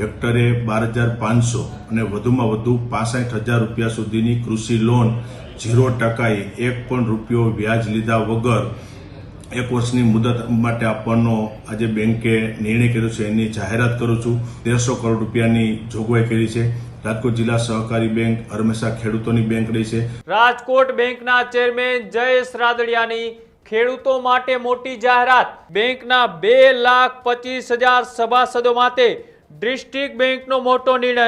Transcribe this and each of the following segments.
હેક્ટરે બાર હજાર પાંચસો અને વધુમાં વધુ પાસઠ હજાર રૂપિયા સુધીની કૃષિ લોન ઝીરો ટકાએ એક પણ રૂપિયો વ્યાજ લીધા વગર એક વર્ષની મુદત માટે આપવાનો આજે બેંકે નિર્ણય કર્યો છે. એની જાહેરાત કરું છું. તેરસો કરોડ રૂપિયાની જોગવાઈ કરી છે. રાજકોટ જિલ્લા સહકારી બેંક હંમેશા ખેડૂતોની બેંક રહી છે. રાજકોટ બેંકના ચેરમેન જયેશ રાદડિયાની ખેડૂતો માટે મોટી જાહેરાત. બેંકના બે લાખ પચીસ હજાર સભાસદો માટે ડિસ્ટ્રિક્ટ બેંકનો મોટો નિર્ણય.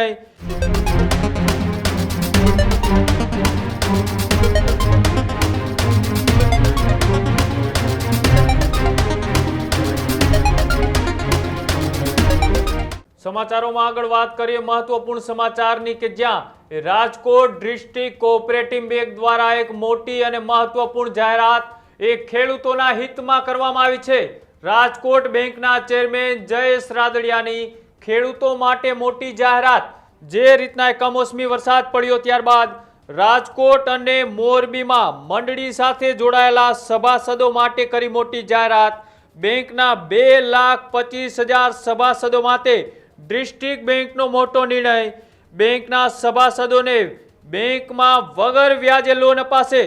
સમાચારોમાં આગળ વાત કરીએ મહત્વપૂર્ણ સમાચારની કે જ્યાં રાજકોટ ડિસ્ટ્રિક્ટ કોઓપરેટિવ બેંક દ્વારા એક મોટી અને મહત્વપૂર્ણ જાહેરાત એ ખેડૂતોના હિતમાં કરવામાં આવી છે. રાજકોટ બેંકના ચેરમેન જયેશ રાદડિયાની ખેડૂતો માટે મોટી જાહેરાત. જે રીતના કમોસમી વરસાદ પડ્યો ત્યારબાદ રાજકોટ અને મોરબીમાં મંડળી સાથે જોડાયેલા સભાસદો માટે કરી મોટી જાહેરાત. બેંકના બે લાખ પચીસ હજાર સભાસદો માટે ડિસ્ટ્રિક્ટ બેંકનો મોટો નિર્ણય. બેંકના સભાસદોને બેંકમાં વગર વ્યાજે લોન અપાશે.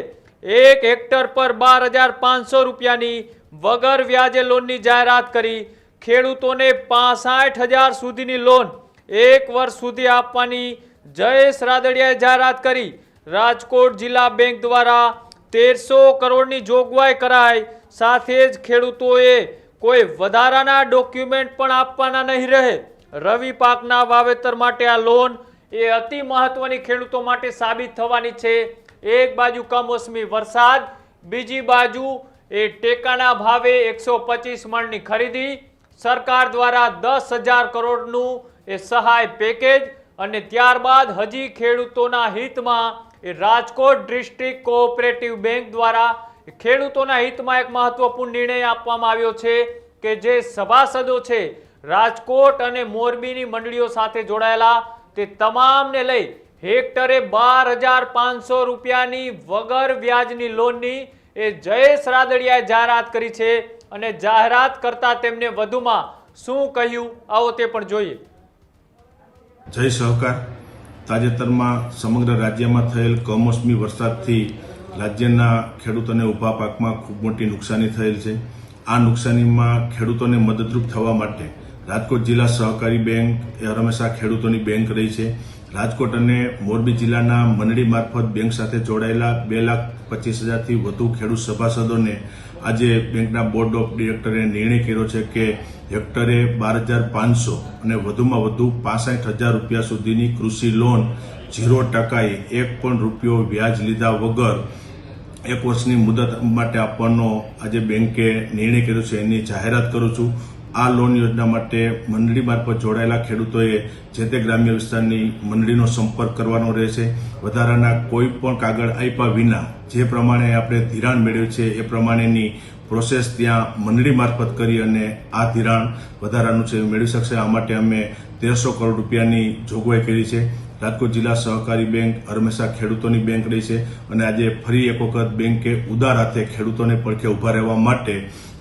એક હેક્ટર પર બાર હજાર પાંચસો રૂપિયાની વગર વ્યાજે લોનની જાહેરાત કરી. ખેડૂતોને પાસઠ હજાર સુધીની લોન એક વર્ષ સુધી આપવાની જયેશ રાદડિયાએ જાહેરાત કરી. રાજકોટ જિલ્લા બેંક દ્વારા તેરસો કરોડની જોગવાઈ કરાઈ. સાથે જ ખેડૂતોએ કોઈ વધારાના ડોક્યુમેન્ટ પણ આપવાના નહીં રહે. રવિ પાકના વાવેતર માટે આ લોન એ અતિ મહત્વની ખેડૂતો માટે સાબિત થવાની છે. એક બાજુ કમોસમી વરસાદ, બીજી બાજુ એ ટેકાના ભાવે એકસો પચીસ મણની ખરીદી. સરકાર દ્વારા દસ હજાર કરોડનું એ સહાય પેકેજ અને ત્યારબાદ હજી ખેડૂતોના હિતમાં એ રાજકોટ ડિસ્ટ્રિક્ટ કોઓપરેટિવ બેંક દ્વારા ખેડૂતોના હિતમાં એક મહત્વપૂર્ણ નિર્ણય આપવામાં આવ્યો છે કે જે સભાસદો છે, રાજકોટ અને મોરબીની મંડળીઓ સાથે જોડાયેલા, તે તમામને લઈ હેક્ટરે બાર હજાર પાંચસો રૂપિયાની વગર વ્યાજની લોનની એ જયેશ રાદડિયાએ જાહેરાત કરી છે. અને જાહેરાત કરતા તેમને વધુમાં શું કહ્યું, આવો તે પણ જોઈએ. જય સહકાર. તાજેતરમાં સમગ્ર રાજ્યમાં થયેલ કમોસમી વરસાદથી રાજ્યના ખેડૂતોને ઊભા પાકમાં ખૂબ મોટી નુકસાની થયેલ છે. આ નુકસાનીમાં ખેડૂતોને મદદરૂપ થવા માટે રાજકોટ જિલ્લા સહકારી બેંક એ હંમેશા ખેડૂતોની બેંક રહી છે. રાજકોટ અને મોરબી જિલ્લાના મંડળી મારફત બેંક સાથે જોડાયેલા બે લાખ પચીસ હજારથી વધુ ખેડૂત સભાસદોને આજે બેંકના બોર્ડ ઓફ ડિરેક્ટરે નિર્ણય કર્યો છે કે હેક્ટરે બાર હજાર પાંચસો અને વધુમાં વધુ પાસઠ હજાર રૂપિયા સુધીની કૃષિ લોન ઝીરો ટકાએ એક પણ રૂપિયો વ્યાજ લીધા વગર એક વર્ષની મુદત માટે આપવાનો આજે બેંકે નિર્ણય કર્યો છે. એની જાહેરાત કરું છું. આ લોન યોજના માટે મંડળી મારફત જોડાયેલા ખેડૂતોએ જે તે ગ્રામ્ય વિસ્તારની મંડળીનો સંપર્ક કરવાનો રહેશે. વધારાના કોઈ પણ કાગળ આપ્યા વિના જે પ્રમાણે આપણે ધિરાણ મેળવ્યું છે એ પ્રમાણેની પ્રોસેસ ત્યાં મંડળી મારફત કરી અને આ ધિરાણ વધારાનું છે મેળવી શકશે. આ માટે અમે તેરસો કરોડ રૂપિયાની જોગવાઈ કરી છે. રાજકોટ જિલ્લા સહકારી બેંક હંમેશા ખેડૂતોની બેંક રહી છે અને આજે ફરી એક વખત બેંકે ઉદાર હાથે ખેડૂતોને પડખે ઊભા રહેવા માટે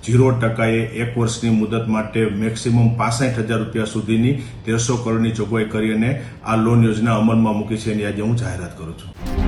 ઝીરો ટકાએ એક વર્ષની મુદત માટે મેક્સિમમ પાસઠ હજાર રૂપિયા સુધીની તેરસો કરોડની જોગવાઈ કરી અને આ લોન યોજના અમલમાં મૂકી છે એની આજે હું જાહેરાત કરું છું.